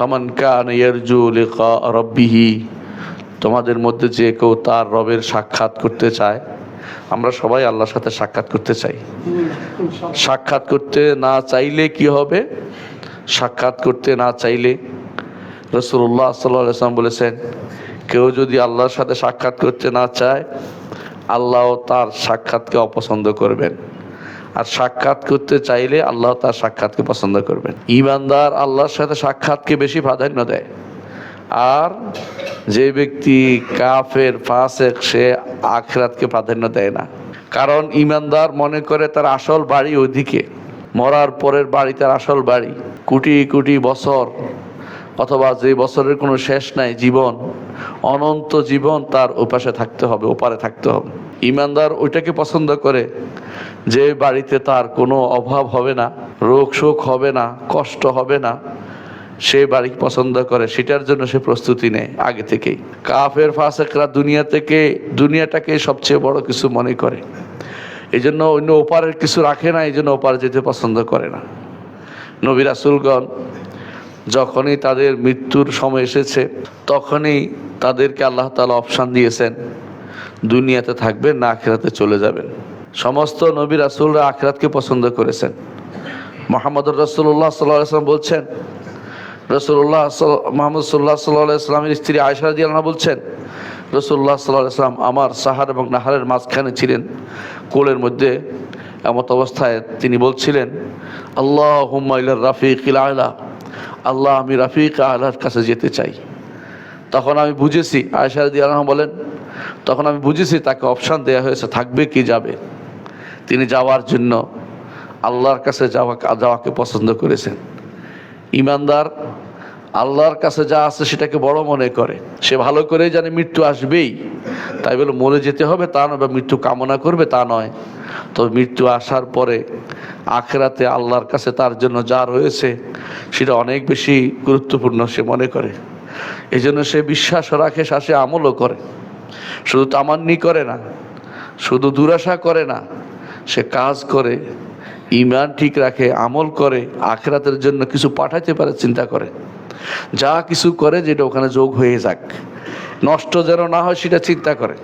ফামান কান ইয়ারজু লিকা রব্বিহি, তোমাদের মধ্যে যে কেউ তার রবের সাক্ষাৎ করতে চায়, আমরা সবাই আল্লাহর সাথে সাক্ষাৎ করতে চাই। সাক্ষাৎ করতে না চাইলে কি হবে? সাক্ষাৎ করতে না চাইলে রসুল্লাহ সাল্লাম বলেছেন, কেউ যদি আল্লাহর সাথে সাক্ষাৎ করতে না চায়, আল্লাহ তার সাক্ষাৎকে অপছন্দ করবেন। আর সাক্ষাৎ করতে চাইলে আল্লাহ তার সাক্ষাৎকে পছন্দ করবেন। ইমানদার আল্লাহর সাথে সাক্ষাৎকে বেশি প্রাধান্য দেয়। আর যে ব্যক্তি কাফের, ফাসেক, সে আখরাতকে প্রাধান্য দেয় না। কারণ ইমানদার মনে করে তার আসল বাড়ি ওইদিকে। মরার পরের বাড়ি তার আসল বাড়ি। কোটি কোটি বছর অথবা যে বছরের কোনো শেষ নাই জীবন, অনন্ত জীবন তার ওপাশে থাকতে হবে, ওপারে থাকতে হবে। ইমানদার ওইটাকে পছন্দ করে যে বাড়িতে তার কোনো অভাব হবে না, রোগ শোক হবে না, কষ্ট হবে না, সে বাড়ি পছন্দ করে, সেটার জন্য সে প্রস্তুতি নেয় আগে থেকেই। কাফের ফাসেকরা দুনিয়া থেকে, দুনিয়াটাকে সবচেয়ে বড় কিছু মনে করে। এই জন্য অন্য ওপারের কিছু রাখে না এই জন্য ওপারে যেতে পছন্দ করে না। নবী রাসুলগণ যখনই তাদের মৃত্যুর সময় এসেছে, তখনই তাদেরকে আল্লাহ তালা অপশান দিয়েছেন, দুনিয়াতে থাকবেন না আখেরাতে চলে যাবেন। সমস্ত নবী রাসুলরা আখেরাতকে পছন্দ করেছেন। মোহাম্মদ রসুল্লাহ সাল্লাম বলছেন রসুল্লাহ মোহাম্মদ সাল্লাহ সাল্লাহ ইসলামের স্ত্রী আয়সা দিয়ালনা বলছেন রসুল্লাহ সাল্লাহ ইসলাম আমার সাহার এবং নাহারের মাঝখানে ছিলেন, কোলের মধ্যে এমত অবস্থায় তিনি বলছিলেন আল্লাহ রাফিক আলা আল্লাহ, আমি রাফিক আলার কাছে যেতে চাই। তখন আমি বুঝেছি আয়সার দিয়া বলেন, তখন আমি বুঝেছি তাকে অপশান দেয়া হয়েছে, থাকবে কি যাবে। তিনি যাওয়ার জন্য আল্লাহর কাছে যাওয়া, যাওয়াকে পছন্দ করেছেন। ইমানদার আল্লাহর কাছে যা আছে সেটাকে বড় মনে করে। সে ভালো করে জানে মৃত্যু আসবেই। তাই বলে মরে যেতে হবে, তা নয় বা মৃত্যু কামনা করবে, তা নয়। তবে মৃত্যু আসার পরে আখরাতে আল্লাহর কাছে তার জন্য যা রয়েছে, সেটা অনেক বেশি গুরুত্বপূর্ণ সে মনে করে। এই জন্য সে বিশ্বাস রাখে শ্বাসে আমলও করে। শুধু তামান্নি করে না, শুধু দুরাশা করে না, সে কাজ করে ইমান ঠিক রাখে, আমল করে, আখরাতের জন্য কিছু পাঠাইতে পারে, চিন্তা করে। যা কিছু করে যেটা ওখানে যোগ হয়ে যাক। নষ্ট যেন না হয়, সেটা চিন্তা করে।